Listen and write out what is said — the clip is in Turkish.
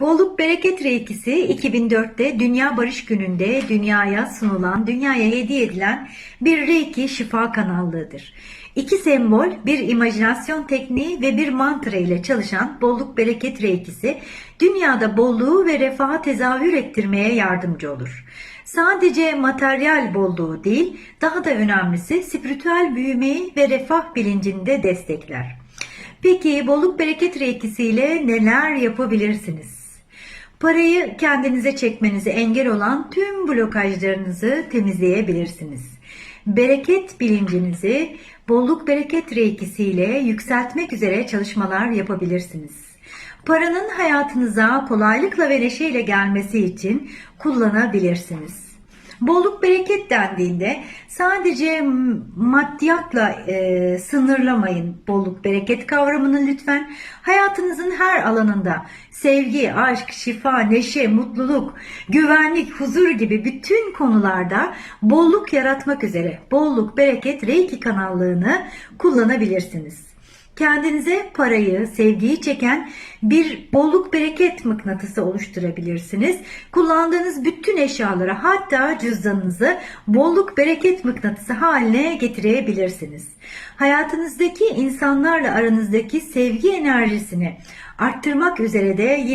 Bolluk Bereket Reikisi 2004'te Dünya Barış Günü'nde dünyaya sunulan, dünyaya hediye edilen bir Reiki şifa kanallığıdır. İki sembol, bir imajinasyon tekniği ve bir mantra ile çalışan Bolluk Bereket Reikisi dünyada bolluğu ve refahı tezahür ettirmeye yardımcı olur. Sadece materyal bolluğu değil, daha da önemlisi spiritüel büyümeyi ve refah bilincini de destekler. Peki bolluk bereket reikisiyle neler yapabilirsiniz? Parayı kendinize çekmenize engel olan tüm blokajlarınızı temizleyebilirsiniz. Bereket bilincinizi bolluk bereket reikisiyle yükseltmek üzere çalışmalar yapabilirsiniz. Paranın hayatınıza kolaylıkla ve neşeyle gelmesi için kullanabilirsiniz. Bolluk bereket dendiğinde sadece maddiyatla e, sınırlamayın bolluk bereket kavramını lütfen. Hayatınızın her alanında sevgi, aşk, şifa, neşe, mutluluk, güvenlik, huzur gibi bütün konularda bolluk yaratmak üzere bolluk bereket reiki kanallığını kullanabilirsiniz. Kendinize parayı, sevgiyi çeken bir bolluk bereket mıknatısı oluşturabilirsiniz. Kullandığınız bütün eşyalara hatta cüzdanınızı bolluk bereket mıknatısı haline getirebilirsiniz. Hayatınızdaki insanlarla aranızdaki sevgi enerjisini arttırmak üzere de yine